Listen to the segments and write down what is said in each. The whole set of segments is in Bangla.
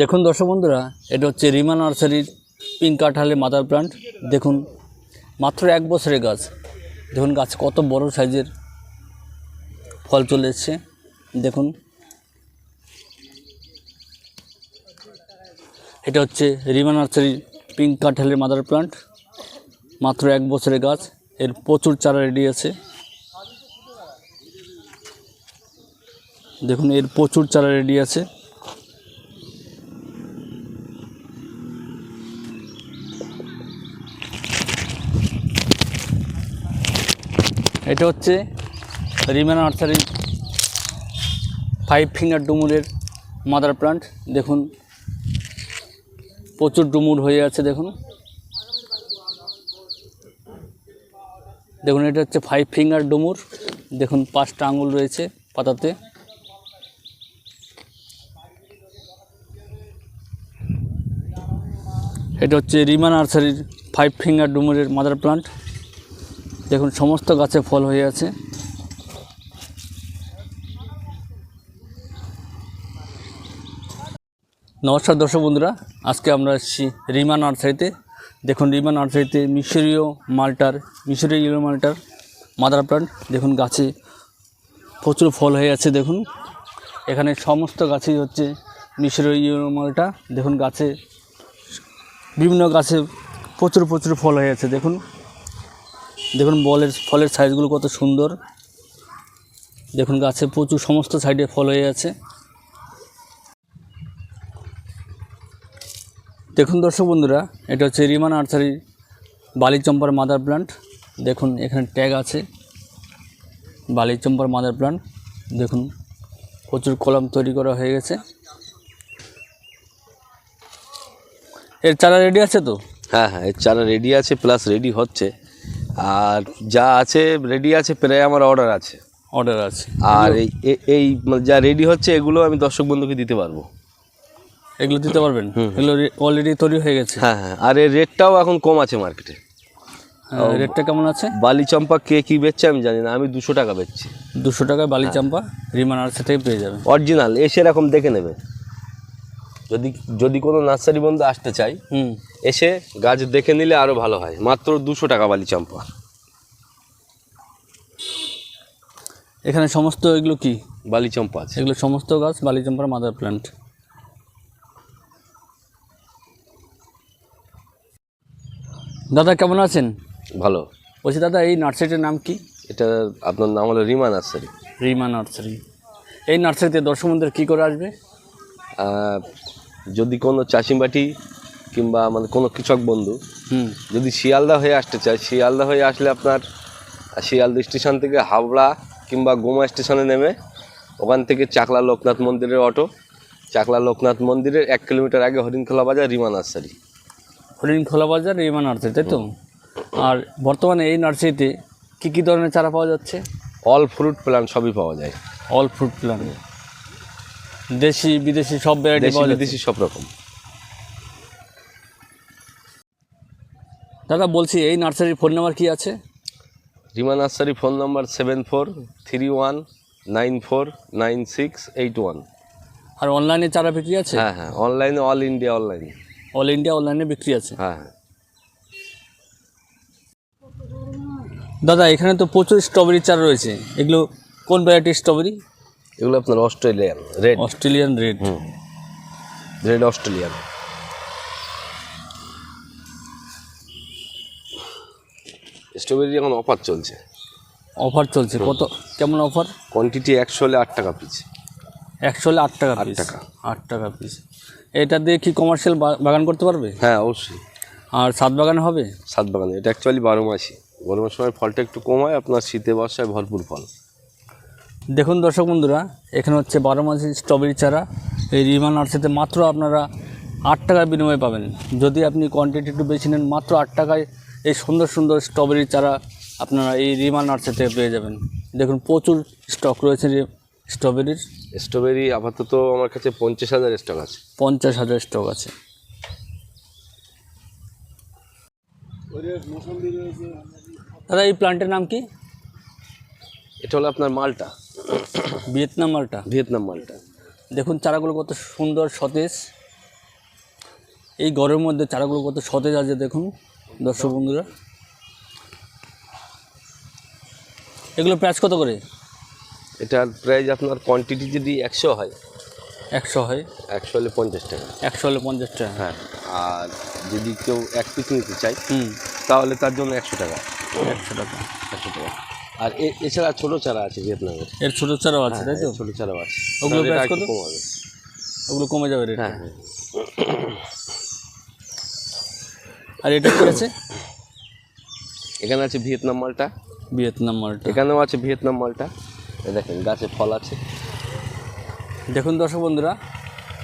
দেখুন দর্শক বন্ধুরা, এটা হচ্ছে রিমা নার্সারির পিঙ্ক কাঁঠালের মাদার প্লান্ট। দেখুন, মাত্র এক বছরের গাছ। দেখুন গাছ কত বড় সাইজের ফল চলে এসছে। দেখুন, এটা হচ্ছে রিমা নার্সারির পিঙ্ক কাঁঠালের মাদার প্লান্ট। মাত্র এক বছরের গাছ, এর প্রচুর চারা রেডি আছে। দেখুন, এর প্রচুর চারা রেডি আছে। এটা হচ্ছে রিমা নার্সারির ফাইভ ফিঙ্গার ডুমুরের মাদার প্লান্ট দেখুন, প্রচুর ডুমুর হয়ে আছে, দেখুন। দেখুন, এটা হচ্ছে ফাইভ ফিঙ্গার ডুমুর। দেখুন, পাঁচটা আঙুল রয়েছে পাতাতে। এটা হচ্ছে রিমা নার্সারির ফাইভ ফিঙ্গার ডুমুরের মাদার প্লান্ট দেখুন, সমস্ত গাছে ফল হয়ে আছে। নমস্কার দর্শক বন্ধুরা, আজকে আমরা এসেছি রিমা নার্সারিতে। দেখুন, রিমা নার্সারিতে মিশরীয় মালটার, মিশরীয় ইয়েলো মালটার মাদার প্লান্ট। দেখুন, গাছে প্রচুর ফল হয়ে আছে, দেখুন। এখানে সমস্ত গাছেই হচ্ছে মিশরীয় ইয়েলো মালটা। দেখুন, গাছে বিভিন্ন গাছে প্রচুর প্রচুর ফল হয়ে আছে, দেখুন। দেখুন বলের ফলের সাইজগুলো কত সুন্দর। দেখুন গাছে প্রচুর সমস্ত সাইডে ফল হয়ে আছে। দেখুন দর্শক বন্ধুরা, এটা হচ্ছে রিমা নার্সারি বালিচম্পার মাদার প্লান্ট দেখুন এখানে ট্যাগ আছে, বালিচম্পার মাদার প্লান্ট দেখুন প্রচুর কলম তৈরি করা হয়ে গেছে। এর চারা রেডি আছে তো? হ্যাঁ হ্যাঁ এর চারা রেডি আছে প্লাস রেডি হচ্ছে। আর যা আছে রেডি আছে প্রায় আমার অর্ডার আছে। অর্ডার আছে। আর এই এই মানে যা রেডি হচ্ছে এগুলো আমি দর্শক বন্ধুকে দিতে পারব। এগুলো দিতে পারবেন? এগুলো অলরেডি তৈরি হয়ে গেছে? হ্যাঁ হ্যাঁ। আর এর রেটটাও এখন কম আছে মার্কেটে হ্যাঁ, রেটটা কেমন আছে? বালি চম্পা কে কী বেচছে আমি জানি না আমি দুশো টাকা বেচছি। দুশো টাকায় বালি চাম্পা রিমা নার্সারি থেকে পেয়ে যাবেন। অরিজিনাল এসে এরকম দেখে নেবে। যদি যদি কোনো নার্সারি বন্ধু আসতে চাই হুম। এসে গাছ দেখে নিলে আরও ভালো হয়। মাত্র দুশো টাকা বালি চম্পা। এখানে সমস্ত এগুলো কি? বালি চম্পা আছে। এগুলো সমস্ত গাছ বালি চাম্পার মাদার প্ল্যান্ট দাদা কেমন আছেন? ভালো। বলছি দাদা এই নার্সারিটার নাম কি? এটা আপনার নাম হলো রিমা নার্সারি। রিমা নার্সারি। এই নার্সারিতে দর্শক বন্ধুরা কী করে আসবে? যদি কোনো চাষিবাটি কিংবা মানে কোনো কৃষক বন্ধু হুম। যদি শিয়ালদা হয়ে আসতে চায় শিয়ালদা হয়ে আসলে আপনার শিয়ালদা স্টেশন থেকে হাওড়া কিংবা গোমা স্টেশনে নেমে ওখান থেকে চাকলা লোকনাথ মন্দিরের অটো চাকলা লোকনাথ মন্দিরের এক কিলোমিটার আগে হরিণখোলা বাজার রিমা নার্সারি। হরিণ খোলা বাজার রিমা নার্সারি তাই তো? আর বর্তমানে এই নার্সারিতে কী কী ধরনের চারা পাওয়া যাচ্ছে? অল ফ্রুট প্ল্যান্ট সবই পাওয়া যায়। অল ফ্রুট প্ল্যান্ট দেশি বিদেশি সব ভ্যারাইটি দেশি পাওয়া যাচ্ছে। বিদেশি সব রকম। দাদা বলছি এই নার্সারির ফোন নাম্বার কি আছে? Rima nursery phone number seven four three one nine four nine six eight one আর অনলাইনে চারা বিক্রি আছে? হ্যাঁ হ্যাঁ অনলাইনে all India online all India অনলাইনে বিক্রি আছে? হ্যাঁ হ্যাঁ। দাদা এখানে তো প্রচুর স্ট্রবেরি চারা রয়েছে। এগুলো কোন ভ্যারাইটির স্ট্রবেরি এগুলো আপনার Australian red. Australian red. Red Australian. Strawberry এখন অফার চলছে। অফার চলছে। কত কেমন অফার? কোয়ান্টিটি একশো হলে আট টাকা পিস একশো হলে আট টাকা আট পিস টাকা। আট টাকা পিস এটা দিয়ে কি কমার্শিয়াল বাগান করতে পারবে? হ্যাঁ অবশ্যই। আর সাত বাগানে হবে? সাত বাগানে। এটা অ্যাকচুয়ালি বারো মাসই। গরমের সময় ফলটা একটু কম হয় আপনার শীতে বর্ষায় ভরপুর ফল। দেখুন দর্শক বন্ধুরা এখানে হচ্ছে বারো মাসি স্ট্রবেরি চারা। এই রিমা নার্সারিতে মাত্র আপনারা আট টাকার বিনিময়ে পাবেন। যদি আপনি কোয়ান্টিটি একটু বেশি নেন মাত্র আট টাকায় এই সুন্দর সুন্দর স্ট্রবেরি চারা আপনারা এই রিমা নার্সারি থেকে পেয়ে যাবেন। দেখুন প্রচুর স্টক রয়েছে স্ট্রবেরির স্ট্রবেরি আপাতত আমার কাছে পঞ্চাশ হাজার স্টক আছে। পঞ্চাশ হাজার স্টক আছে। দাদা এই প্লান্টের নাম কি? এটা হলো আপনার মালটা। ভিয়েতনাম মালটা। ভিয়েতনাম মালটা। দেখুন চারাগুলো কত সুন্দর সতেজ। এই গরমের মধ্যে চারাগুলো কত সতেজ আছে দেখুন দর্শক বন্ধুরা। এগুলো প্রাইস কত করে? এটার প্রাইস আপনার কোয়ান্টিটি যদি একশো হয় একশো হয়? একশো হলে পঞ্চাশ টাকা। একশো হলে পঞ্চাশ টাকা। হ্যাঁ আর যদি কেউ এক পিস নিতে চায় হুম। তাহলে তার জন্য একশো টাকা। একশো টাকা। একশো টাকা। আর এছাড়া ছোটো চারা আছে ভিয়েতনামের। এর ছোটো চারাও আছে তাই তো? ছোটো চারাও আছে। ওগুলো তাহলে এটা কত? কম ওগুলো কমে যাবে রেট? হ্যাঁ হ্যাঁ আর এটা কি আছে? এখানে আছে ভিয়েতনাম মালটা। ভিয়েতনাম মালটা। এখানেও আছে ভিয়েতনাম মালটা। দেখেন গাছে ফল আছে। দেখুন দর্শক বন্ধুরা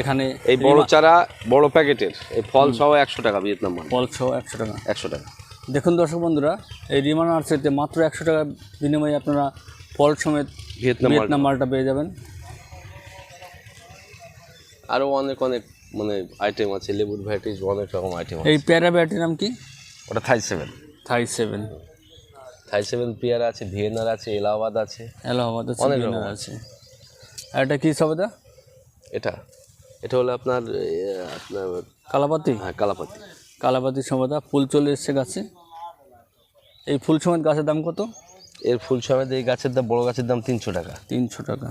এখানে এই বড় চারা বড় প্যাকেটের। এই ফল সহ একশো টাকা ভিয়েতনাম মাল। ফল সহ একশো টাকা। একশো টাকা। দেখুন দর্শক বন্ধুরা এই রিমা নার্সারিতে মাত্র একশো টাকা বিনিময়ে আপনারা ফল সমেত ভিয়েতনাম মালটা। মালটা পেয়ে যাবেন। আরও অনেক অনেক মানে আইটেম আছে লেবুর ভ্যারাইটিস অনেক রকম আইটেম এই প্যারা ব্যাটির নাম কি? ওটা Thai seven. Thai seven. Thai seven pear আছে ভিয়েনার আছে এলাহাবাদ আছে। এলাহাবাদ আছে অনেক রকম। আছে। আর এটা কি সবেদা? এটা। এটা হলো আপনার আপনার কালাপাতি? হ্যাঁ কালাপাতি। কালাপাতি সবেদা ফুল চলে এসছে গাছে। এই ফুল সমেত গাছের দাম কত? এর ফুল সমেত এই গাছের দাম বড় গাছের দাম তিনশো টাকা। তিনশো টাকা।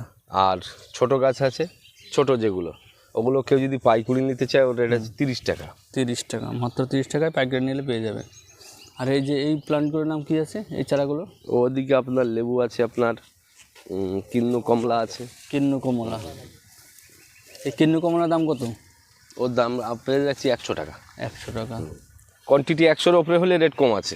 আর ছোট গাছ আছে ছোট যেগুলো ওগুলো কেউ যদি পাইকুড়ি নিতে চায় ওটা এটা হচ্ছে তিরিশ টাকা। তিরিশ টাকা মাত্র তিরিশ টাকায় পাইকারি নিলে পেয়ে যাবে। আর এই যে এই প্লান্টগুলোর নাম কি আছে এই চারাগুলো? ওদিকে আপনার লেবু আছে আপনার কিন্নু কমলা আছে। কিন্নু কমলা। এই কিন্নু কমলার দাম কত? ওর দাম পেয়ে যাচ্ছি একশো টাকা। একশো টাকা। কোয়ান্টিটি একশোর ওপরে হলে রেট কম আছে।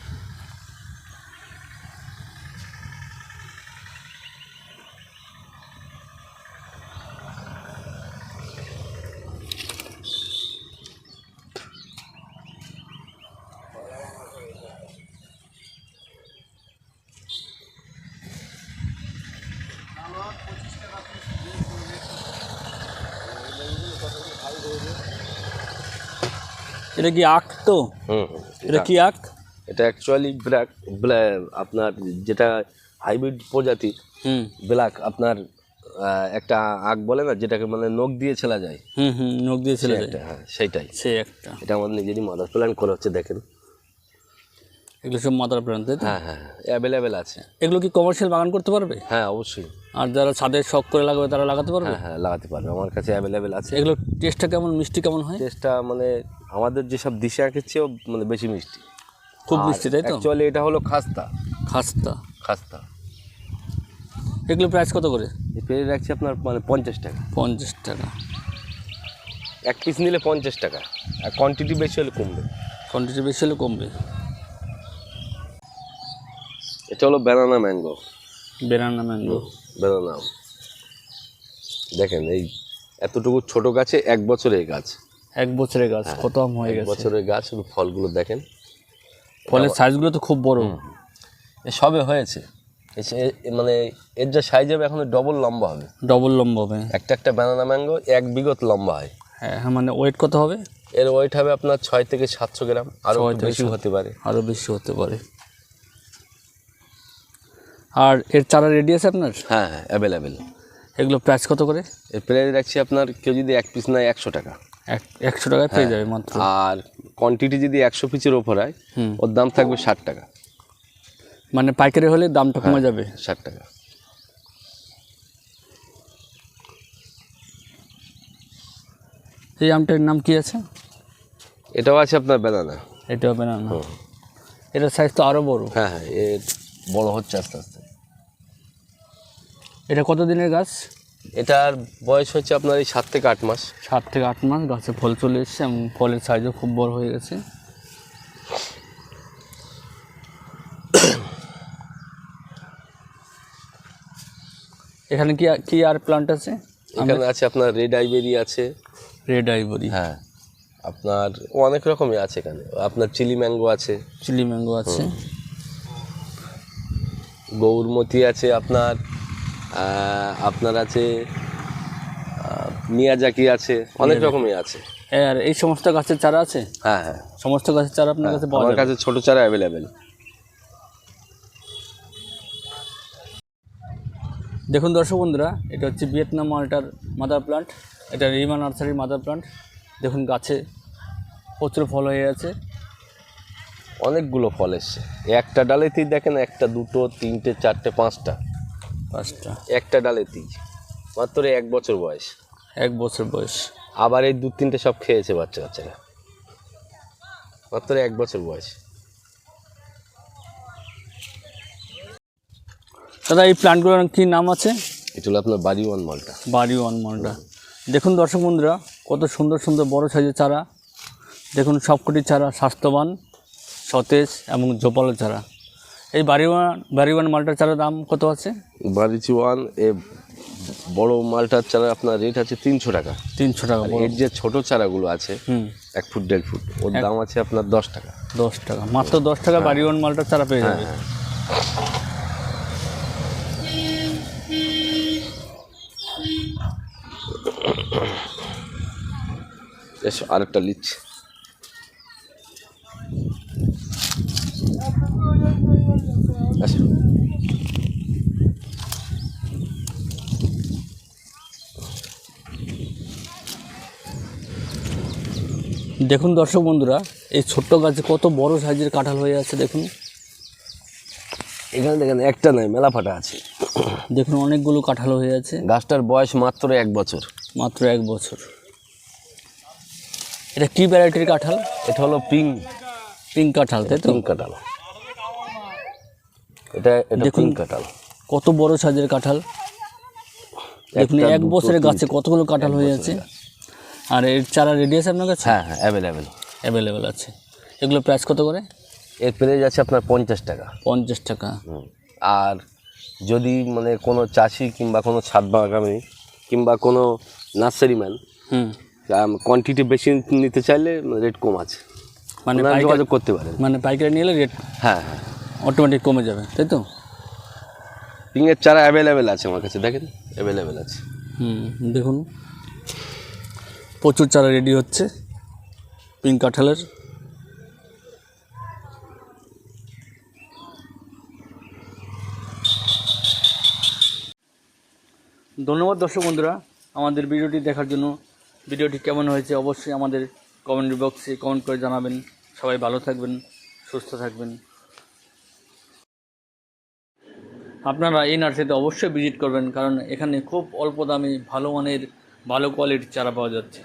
এটা কি আখ তো। এটা কি আখ? এটা অ্যাকচুয়ালি ব্ল্যাক আপনার যেটা হাইব্রিড প্রজাতি হুম। ব্ল্যাক আপনার একটা আগ বলে না যেটাকে মানে নখ দিয়ে ছেলা যায়। হুম হুম নখ দিয়ে ছেলে একটা, হ্যাঁ সেইটাই। সে একটা। এটা আমার নিজেরই মাদার প্ল্যান করা হচ্ছে দেখেন। এগুলো সব মাদার তাই হ্যাঁ হ্যাঁ অ্যাভেলেবেল আছে। এগুলো কি কমার্শিয়াল বাগান করতে পারবে? হ্যাঁ অবশ্যই। আর যারা ছাদে শখ করে লাগাবে তারা লাগাতে পারবে? হ্যাঁ হ্যাঁ লাগাতে পারবে আমার কাছে অ্যাভেলেবেল আছে। এগুলো টেস্টটা কেমন মিষ্টি কেমন হয়? টেস্টটা মানে আমাদের যেসব দিশে আঁকের চেয়েও মানে বেশি মিষ্টি। খুব মিষ্টি তাই তো? অ্যাকচুয়ালি এটা হলো খাস্তা। খাস্তা? খাস্তা। এগুলো প্রাইস কত করে? এই পেয়ে রাখছি আপনার মানে পঞ্চাশ টাকা। পঞ্চাশ টাকা। এক পিস নিলে পঞ্চাশ টাকা। আর কোয়ান্টিটি বেশি হলে কমবে। কোয়ান্টিটি বেশি হলে কমবে। এটা হলো banana mango banana mango banana দেখেন এই এতটুকু ছোট গাছে এক বছরের গাছ। এক বছরের গাছ কত আম হয়ে গেছে। বছরের গাছ ফলগুলো দেখেন। ফলের সাইজগুলো তো খুব বড়। এ সবে হয়েছে। মানে এর যা সাইজ হবে এখন ডবল লম্বা হবে। ডবল লম্বা হবে। একটা একটা ব্যানানা ম্যাঙ্গো এক বিগত লম্বা হয়। হ্যাঁ হ্যাঁ, মানে ওয়েট কত হবে? এর ওয়েট হবে আপনার ছয় থেকে সাতশো গ্রাম আরও বেশি হতে পারে। আরও বেশি হতে পারে। আর এর চারা রেডি আছে আপনার? হ্যাঁ হ্যাঁ অ্যাভেলেবেল এগুলো প্রাইস কত করে? এর প্রাইস রাখছি আপনার কেউ যদি এক পিস নেয় একশো টাকা। একশো টাকায় পেয়ে যাবে মাত্র। আর কোয়ান্টিটি যদি একশো পিসের ওপর হয় ওর দাম থাকবে ষাট টাকা। মানে পাইকারি হলে দামটা কমে যাবে? ষাট টাকা। এই আমটার নাম কি আছে? এটাও আছে আপনার বেদানা এটা হবে না না এটার সাইজ তো আরও বড়। হ্যাঁ হ্যাঁ এর বড় হচ্ছে আস্তে আস্তে। এটা কত দিনের গাছ? এটার বয়স হচ্ছে আপনার এই সাত থেকে আট মাস। সাত থেকে আট মাস গাছে ফল চলে এসছে এবং ফলের সাইজও খুব বড় হয়ে গেছে। এখানে কি কি আর প্লান্ট আছে? এখানে আছে আপনার রেড আইবেরি আছে। রেড আইভরি হ্যাঁ আপনার অনেক রকমই আছে এখানে। আপনার চিলি ম্যাঙ্গো আছে। চিলি ম্যাঙ্গো আছে। গৌরমতি আছে আপনার। আপনার আছে মিয়াজাকি আছে অনেক রকমই আছে। আর এই সমস্ত গাছের চারা আছে? হ্যাঁ হ্যাঁ। সমস্ত গাছের চারা আপনার কাছে পাওয়া আমার কাছে ছোট চারা অ্যাভেলেবেল দেখুন দর্শক বন্ধুরা এটা হচ্ছে ভিয়েতনাম মালটার মাদার প্লান্ট। এটা রিমা নার্সারির মাদার প্লান্ট। দেখুন গাছে প্রচুর ফল হয়ে আছে। অনেকগুলো ফল এসছে। একটা ডালেতেই দেখেন একটা দুটো তিনটে চারটে পাঁচটা। পাঁচটা। একটা ডালেতেই মাত্র এক বছর বয়স। এক বছর বয়স। আবার এই দু তিনটে সব খেয়েছে বাচ্চা কাচ্চারা। মাত্র এক বছর বয়স। দাদা এই প্লান্টগুলোর কী নাম আছে? এটা হলো আপনার বাড়ি ওয়ান মালটা। বাড়ি ওয়ান মলটা। দেখুন দর্শক বন্ধুরা কত সুন্দর সুন্দর বড় সাইজের চারা। দেখুন সবকটি চারা স্বাস্থ্যবান সতেজ এবং জোপালো চারা। এই বাড়ি ওয়ান বাড়ি ওয়ান মালটার চারার দাম কত আছে? বাড়িচি ওয়ান এ বড় মালটার চারা আপনার রেট আছে তিনশো টাকা। তিনশো টাকা এর যে ছোট চারাগুলো আছে এক ফুট দেড় ফুট ওর দাম আছে আপনার দশ টাকা। দশ টাকা। মাত্র দশ টাকা বাড়ি ওয়ান মালটার চারা পেয়ে যাবে। এসো আরেকটা লিচ্ছি। আচ্ছা দেখুন দর্শক বন্ধুরা এই ছোট্ট গাছে কত বড় সাইজের কাঁঠাল হয়ে আছে দেখুন। এখানে দেখেন একটা নয় মেলা ফাটা আছে। দেখুন অনেকগুলো কাঁঠাল হয়ে আছে। গাছটার বয়স মাত্র এক বছর। মাত্র এক বছর। এটা কি ভ্যারাইটির কাঁঠাল? এটা হলো পিং পিঙ্ক কাঁঠাল তাই তো? পিং কাঁঠাল। এটা এটা দেখুন। কাঁঠাল। কত বড় সাইজের কাঁঠাল। দেখুন এক দুটো, বছরের গাছে কতগুলো কাঁঠাল হয়ে আছে। আর এর চারা রেডি আছে আপনার কাছে? হ্যাঁ হ্যাঁ অ্যাভেলেবেল অ্যাভেলেবেল আছে। এগুলো প্রাইস কত করে? এর প্রাইস আছে আপনার পঞ্চাশ টাকা। পঞ্চাশ টাকা। আর যদি মানে কোনো চাষি কিংবা কোনো ছাদ বাগানি কিংবা কোনো নার্সারি ম্যান হুম। কোয়ান্টিটি বেশি নিতে চাইলে রেট কম আছে। মানে যোগাযোগ করতে পারেন। মানে পাইকারি নিলে রেট হ্যাঁ হ্যাঁ। অটোমেটিক কমে যাবে তাই তো? পিংয়ের চারা অ্যাভেলেবেল আছে আমার কাছে দেখেন অ্যাভেলেবেল আছে। হুম দেখুন। প্রচুর চারা রেডি হচ্ছে পিঙ্ক কাঁঠালের। ধন্যবাদ দর্শক বন্ধুরা আমাদের ভিডিওটি দেখার জন্য। ভিডিওটি কেমন হয়েছে অবশ্যই আমাদের কমেন্ট বক্সে কমেন্ট করে জানাবেন। সবাই ভালো থাকবেন সুস্থ থাকবেন। আপনারা এই নার্সারিতে অবশ্যই ভিজিট করবেন, কারণ এখানে খুব অল্প দামে ভালো মানের, ভালো কোয়ালিটির চারা পাওয়া যাচ্ছে।